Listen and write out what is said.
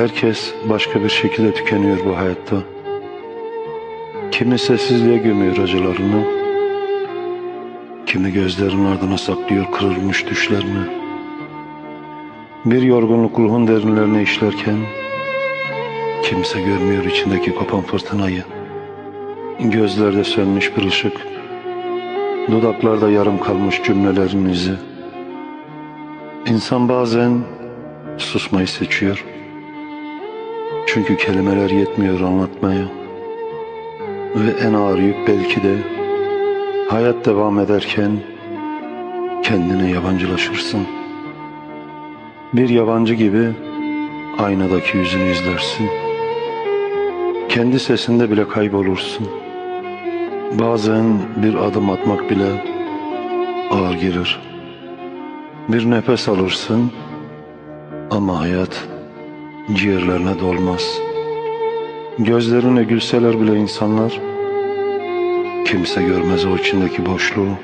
Herkes başka bir şekilde tükeniyor bu hayatta. Kimi sessizliğe gömüyor acılarını. Kimi gözlerin ardına saklıyor kırılmış düşlerini. Bir yorgunluk ruhun derinlerine işlerken kimse görmüyor içindeki kopan fırtınayı. Gözlerde sönmüş bir ışık, dudaklarda yarım kalmış cümlelerin izi. İnsan bazen susmayı seçiyor. Çünkü kelimeler yetmiyor anlatmaya. Ve en ağır yük belki de hayat devam ederken kendine yabancılaşırsın. Bir yabancı gibi aynadaki yüzünü izlersin. Kendi sesinde bile kaybolursun. Bazen bir adım atmak bile ağır gelir. Bir nefes alırsın ama hayat ciğerlerine dolmaz. Gözlerine gülseler bile insanlar kimse görmez o içindeki boşluğu.